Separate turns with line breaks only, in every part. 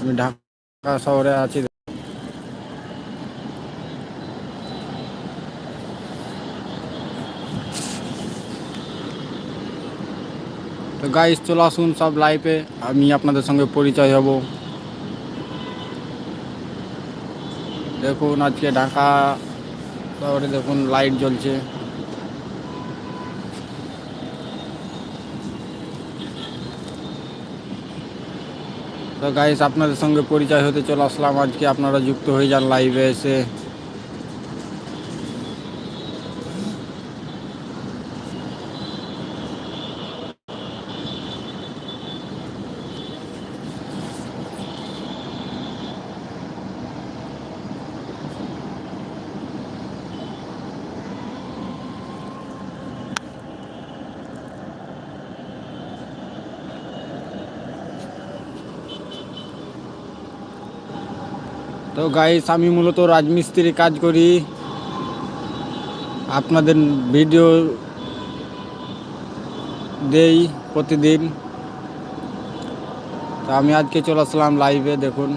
আমি ঢাকা শহরে আছি। তো গাইস চলে আসুন সব লাইভে আমি আপনাদের সঙ্গে পরিচয় হব। দেখুন, আজকে ঢাকা শহরে দেখুন লাইট জ্বলছে। তো গাইস আপনাদের সঙ্গে পরিচয় হতে চলে আসলাম। আজকে আপনারা যুক্ত হয়ে যান লাইভে এসে। তো গাইস আমি মূলত রাজমিস্ত্রি কাজ করি। আপনাদের ভিডিও দেই প্রতিদিন। তো আমি আজকে চলে আসলাম লাইভে দেখুন।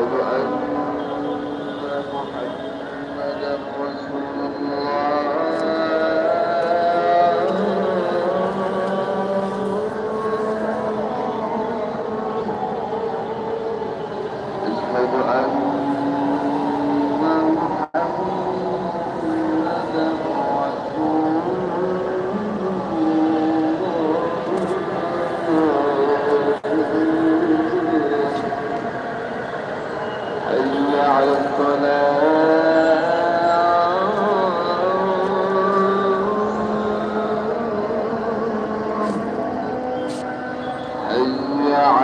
أن محمدا رسول الله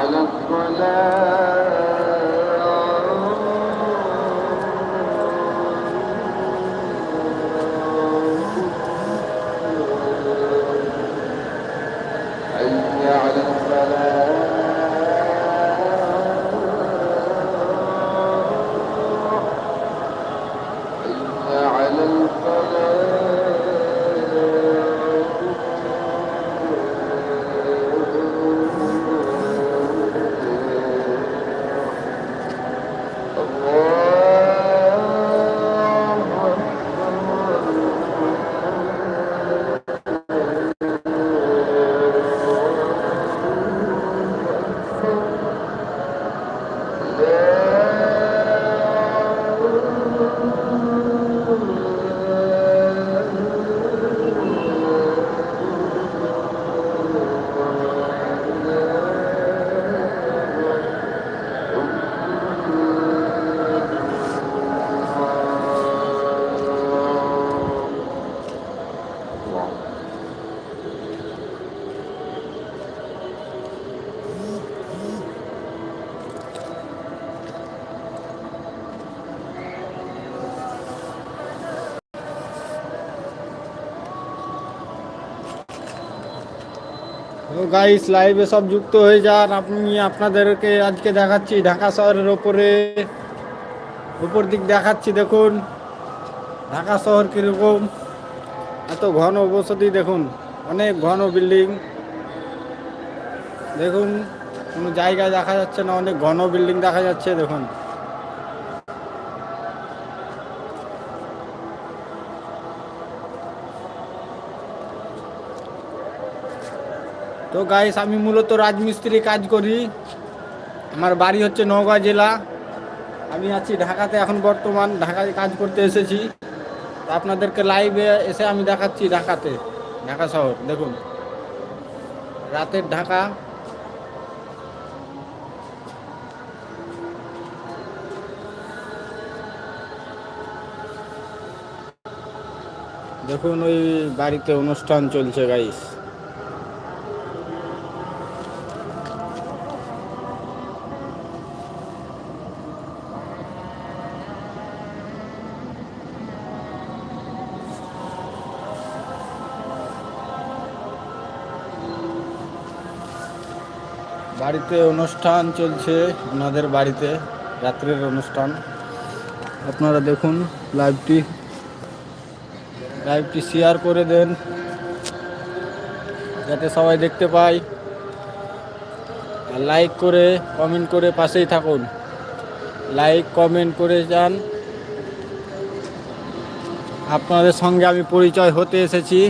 على الصلاة
তো গাইস লাইভে সব যুক্ত হয়ে যান। আপনি আপনাদেরকে আজকে দেখাচ্ছি ঢাকা শহরের ওপরে। উপর দিক দেখাচ্ছি, দেখুন। ঢাকা শহর কীরকম? এত ঘন বসতি, দেখুন। অনেক ঘন বিল্ডিং। দেখুন, কোনো জায়গায় দেখা যাচ্ছে না, অনেক ঘন বিল্ডিং দেখা যাচ্ছে, দেখুন। তো গাইস আমি মূলত রাজমিস্ত্রি কাজ করি। আমার বাড়ি হচ্ছে নওগাঁ জেলা। আমি আছি ঢাকাতে এখন বর্তমান, ঢাকায় কাজ করতে এসেছি। আপনাদেরকে লাইভে এসে আমি দেখাচ্ছি ঢাকাতে, ঢাকা শহর, দেখুন। রাতের ঢাকা। দেখুন, ওই বাড়িতে অনুষ্ঠান চলছে গাইস বাড়িতে অনুষ্ঠান চলছে, ওনাদের বাড়িতে রাত্রের অনুষ্ঠান। আপনারা দেখুন লাইভটি লাইভটি শেয়ার করে দেন, যাতে সবাই দেখতে পায়। আর লাইক করে কমেন্ট করে পাশেই থাকুন। লাইক কমেন্ট করে যান। আপনাদের সঙ্গে আমি পরিচয় হতে এসেছি।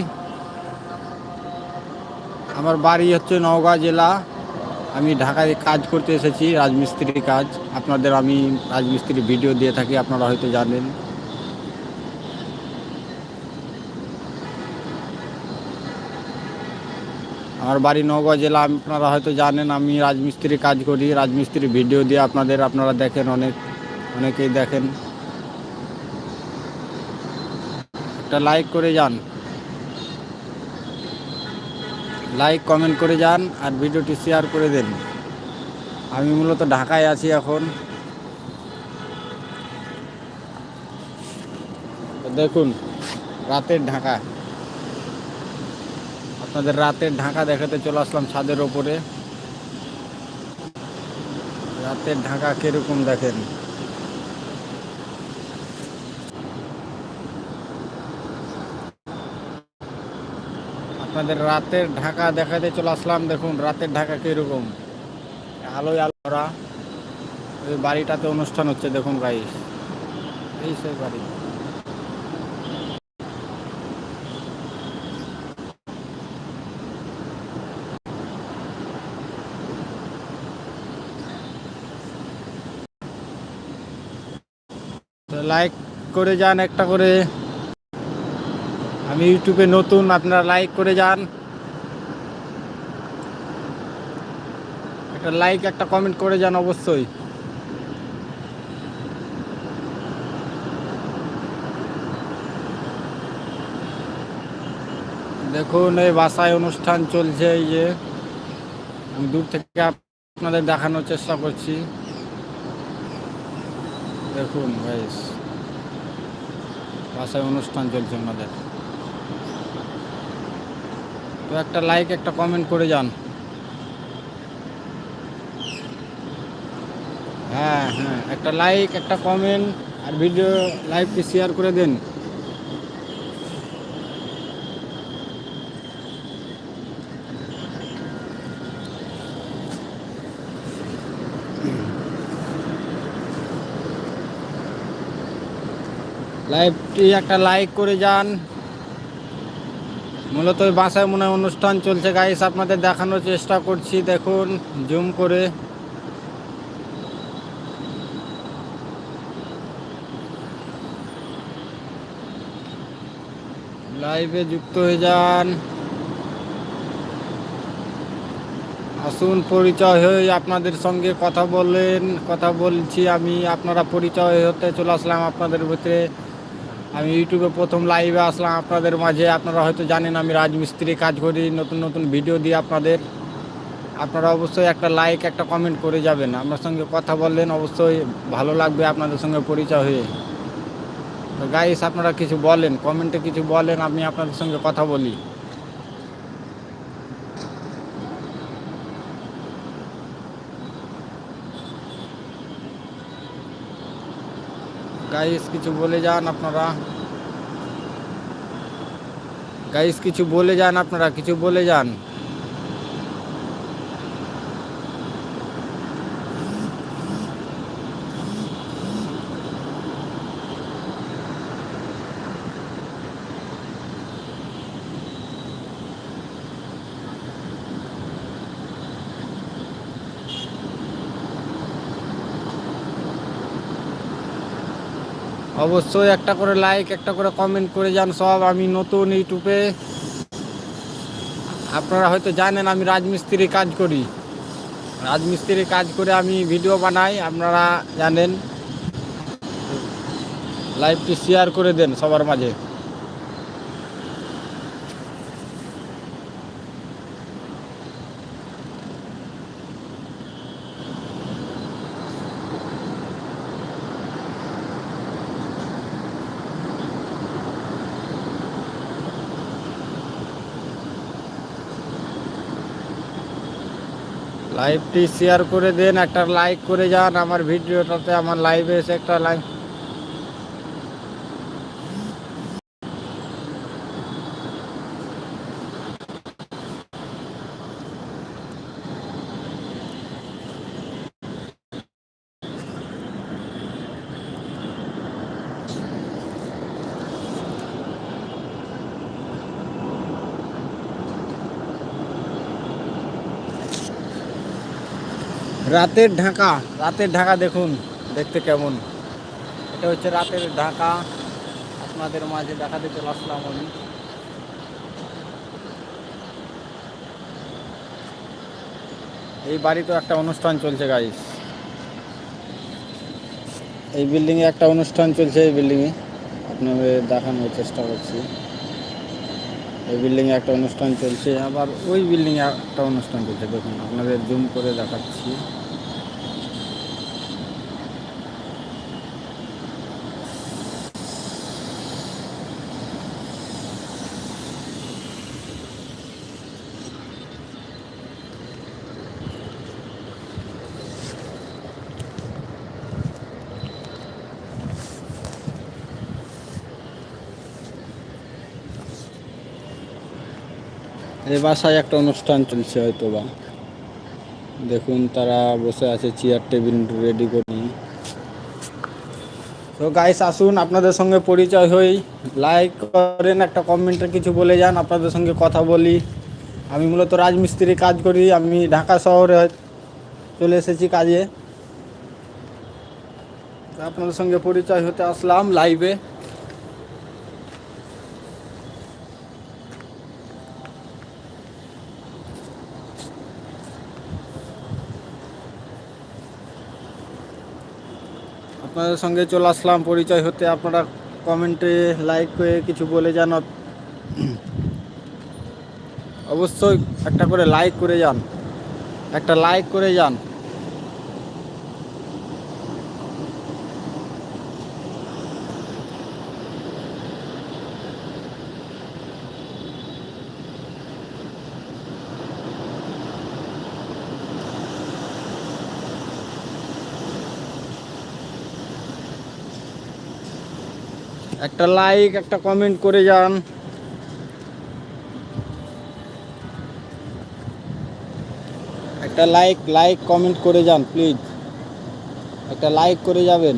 আমার বাড়ি হচ্ছে নওগাঁ জেলা। আমি ঢাকায় কাজ করতে এসেছি রাজমিস্ত্রির কাজ। আপনাদের আমি রাজমিস্ত্রি ভিডিও দিয়ে থাকি, আপনারা হয়তো জানেন। আমার বাড়ি নওগাঁ জেলা, আপনারা হয়তো জানেন, আমি রাজমিস্ত্রি কাজ করি। রাজমিস্ত্রি ভিডিও দিয়ে আপনাদের, আপনারা দেখেন অনেক, অনেকেই দেখেন। একটা লাইক করে যান। লাইক কমেন্ট করে যান আর ভিডিওটি শেয়ার করে দেন। আমি মূলত ঢাকায় আছি এখন। দেখুন, রাতের ঢাকা। আপনাদের রাতের ঢাকা দেখাতে চলে আসলাম ছাদের ওপরে। রাতের ঢাকা কীরকম দেখেন? আপনাদের রাতের ঢাকা দেখাতে চলে আসলাম। দেখুন, রাতের ঢাকা কীরকম। আলোয় আলোরা ওই বাড়িটাতে অনুষ্ঠান হচ্ছে, দেখুন গাইস এই সেই বাড়ি। লাইক করে যান একটা করে। আমি ইউটিউবে নতুন, আপনারা লাইক করে যান। একটা লাইক একটা কমেন্ট করে যান অবশ্যই। দেখুন, এই বাসায় অনুষ্ঠান চলছে, এই যে। আমি দূর থেকে আপনাদের দেখানোর চেষ্টা করছি। দেখুন গাইস বাসায় অনুষ্ঠান চলছে আমাদের। তো একটা লাইক একটা কমেন্ট করে যান। হ্যাঁ হ্যাঁ একটা লাইক একটা কমেন্ট আর ভিডিও লাইভটি শেয়ার করে দেন। লাইভটি একটা লাইক করে যান। মূলত ওই বাসায় মনে অনুষ্ঠান চলছে। গাইস আপনাদের দেখানোর চেষ্টা করছি, দেখুন জুম করে। লাইভে যুক্ত হয়ে যান। আসুন, পরিচয় হয়ে আপনাদের সঙ্গে কথা বলেন। কথা বলছি আমি, আপনারা পরিচয় হতে চলে আসলাম আপনাদের ভিতরে। আমি ইউটিউবে প্রথম লাইভে আসলাম আপনাদের মাঝে। আপনারা হয়তো জানেন আমি রাজমিস্ত্রি কাজ করি, নতুন নতুন ভিডিও দিই আপনাদের। আপনারা অবশ্যই একটা লাইক একটা কমেন্ট করে যাবেন। আপনার সঙ্গে কথা বললেন, অবশ্যই ভালো লাগবে আপনাদের সঙ্গে পরিচয় হয়ে। গাইস আপনারা কিছু বলেন কমেন্টে কিছু বলেন, আমি আপনাদের সঙ্গে কথা বলি। গাইস কিছু বলে যান আপনারা। গাইস কিছু বলে যান আপনারা কিছু বলে যান। অবশ্যই একটা করে লাইক একটা করে কমেন্ট করে যান সব। আমি নতুন ইউটিউবে। আপনারা হয়তো জানেন আমি রাজমিস্ত্রি কাজ করি। রাজমিস্ত্রি কাজ করে আমি ভিডিও বানাই, আপনারা জানেন। লাইভটি শেয়ার করে দেন সবার মাঝে। লাইভটি শেয়ার করে দেন, একটা লাইক করে যান। আমার ভিডিওটাতে আমার লাইভে এসে একটা লাইক রাতের ঢাকা রাতের ঢাকা দেখুন, দেখতে কেমন। এটা হচ্ছে রাতের ঢাকা। আপনাদের মাঝে দেখাতে চলে আসলাম আমি। এই বাড়িতে একটা অনুষ্ঠান চলছে গাইস এই বিল্ডিংয়ে একটা অনুষ্ঠান চলছে, এই বিল্ডিংয়ে আপনাদের দেখানোর চেষ্টা করছি। এই বিল্ডিংয়ে একটা অনুষ্ঠান চলছে, আবার ওই বিল্ডিংয়ে একটা অনুষ্ঠান চলছে, দেখুন। আপনাদের জুম করে দেখাচ্ছি। এই বাসায় একটা অনুষ্ঠান চলছে হয়তো বা দেখুন তারা বসে আছে চেয়ার টেবিল রেডি করে। তো গাইস আসুন, আপনাদের সঙ্গে পরিচয় হই। লাইক করেন, একটা কমেন্টে কিছু বলে যান, আপনাদের সঙ্গে কথা বলি। আমি মূলত রাজমিস্ত্রি কাজ করি, আমি ঢাকা শহরে চলে এসেছি কাজে। আপনাদের সঙ্গে পরিচয় হতে আসলাম লাইভে আপনাদের সঙ্গে চলে আসলাম পরিচয় হতে। আপনারা কমেন্টে লাইক করে কিছু বলে যান। অবশ্যই একটা করে লাইক করে যান। একটা লাইক করে যান। একটা লাইক একটা কমেন্ট করে যান। একটা লাইক লাইক কমেন্ট করে যান প্লিজ একটা লাইক করে যাবেন।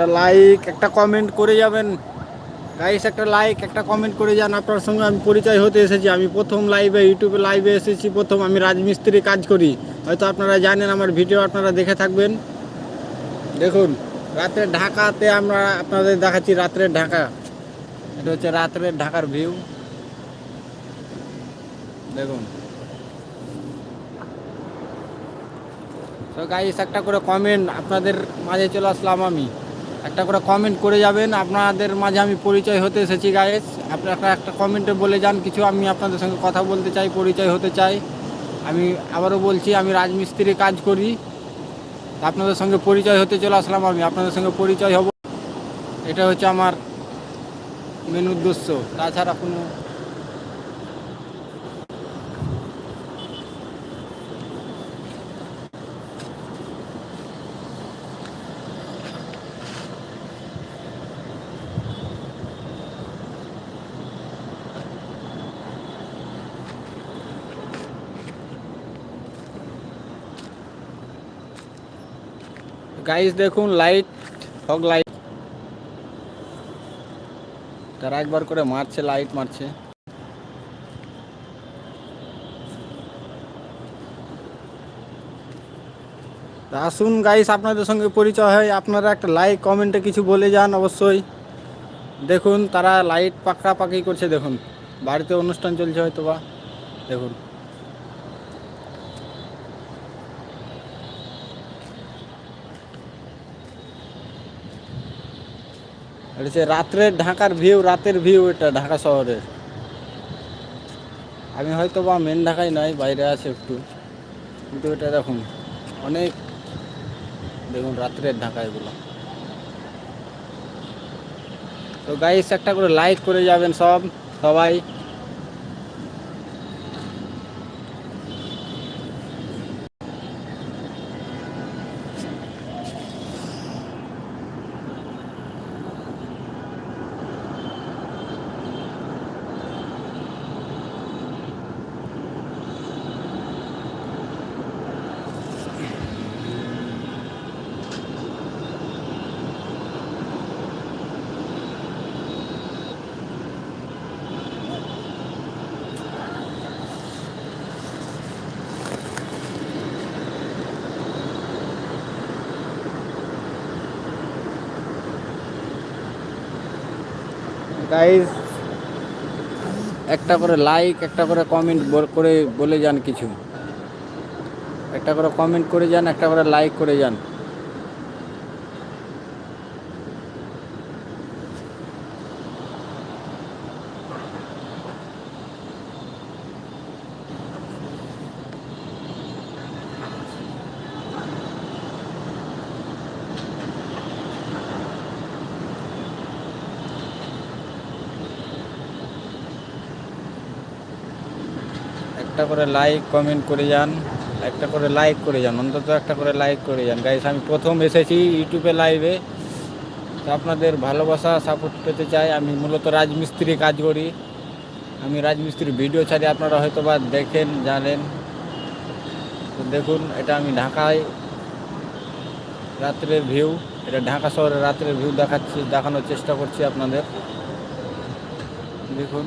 একটা লাইক একটা কমেন্ট করে যাবেন। গাইস একটা লাইক একটা কমেন্ট করে যান। আপনার সঙ্গে আমি পরিচয় হতে এসেছি। আমি প্রথম লাইভে ইউটিউবে লাইভে এসেছি। প্রথম আমি রাজমিস্ত্রি কাজ করি। হয়তো আপনারা জানেন, আমার ভিডিও আপনারা দেখে থাকবেন। দেখুন, রাতের ঢাকাতে আমরা আপনাদের দেখাচ্ছি রাত্রে ঢাকা। এটা হচ্ছে রাত্রে ঢাকার ভিউ দেখুন। তো গাইস একটা করে কমেন্ট আপনাদের মাঝে চলে আসলাম আমি। একটা করে কমেন্ট করে যাবেন। আপনাদের মাঝে আমি পরিচয় হতে এসেছি গায়েস আপনারা একটা কমেন্টে বলে যান, কিছু আমি আপনাদের সঙ্গে কথা বলতে চাই, পরিচয় হতে চাই। আমি আবারও বলছি, আমি রাজমিস্ত্রি কাজ করি। আপনাদের সঙ্গে পরিচয় হতে চলে আসলাম আমি, আপনাদের সঙ্গে পরিচয় হব। এটা হচ্ছে আমার মেন উদ্দেশ্য। তাছাড়া কোনো গাইস দেখুন লাইট ফগ লাইট তারা একবার করে মারছে লাইট মারছে। আসুন গাইস আপনাদের সঙ্গে পরিচয় হয়। আপনারা একটা লাইক কমেন্টে কিছু বলে যান অবশ্যই। দেখুন, তারা লাইট পাকা পাকি করছে, দেখুন। বাড়িতে অনুষ্ঠান চলছে হয়তো বা দেখুন। হচ্ছে রাত্রের ঢাকার ভিউ, রাতের ভিউ এটা ঢাকা শহরের। আমি হয়তো বা মেন ঢাকায় নয়, বাইরে আছে একটু। কিন্তু এটা দেখুন, অনেক দেখুন রাত্রের ঢাকা এগুলো। তো গাইস একটা করে লাইক করে যাবেন সব, সবাই। গাইস একটা করে লাইক একটা করে কমেন্ট করে বলে যান কিছু। একটা করে কমেন্ট করে যান, একটা করে লাইক করে যান। একটা করে লাইক কমেন্ট করে যান, একটা করে লাইক করে যান, অন্তত একটা করে লাইক করে যান। গাইস আমি প্রথম এসেছি ইউটিউবে লাইভে আপনাদের ভালোবাসা সাপোর্ট পেতে চাই। আমি মূলত রাজমিস্ত্রি কাজ করি। আমি রাজমিস্ত্রির ভিডিও ছাড়ি, আপনারা হয়তো বা দেখেন, জানেন। তো দেখুন, এটা আমি ঢাকায় রাত্রের ভিউ এটা ঢাকা শহরে রাত্রের ভিউ দেখাচ্ছি, দেখানোর চেষ্টা করছি আপনাদের। দেখুন।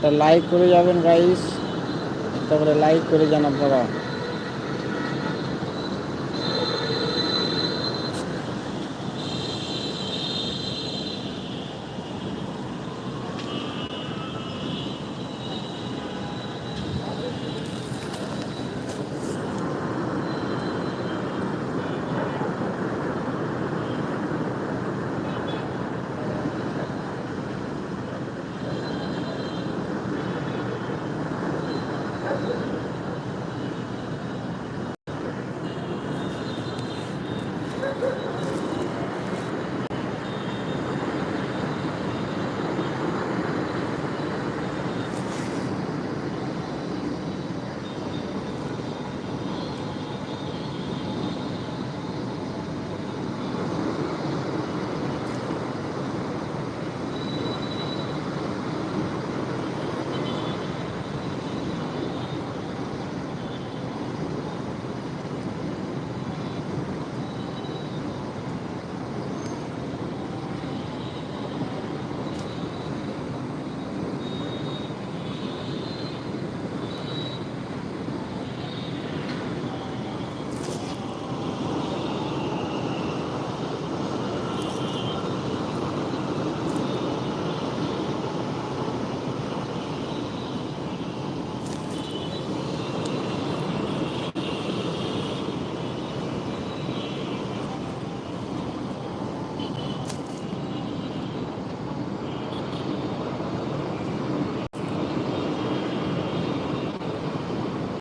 একটা লাইক করে যাবেন গাইস তারপরে লাইক করে যান আপনারা।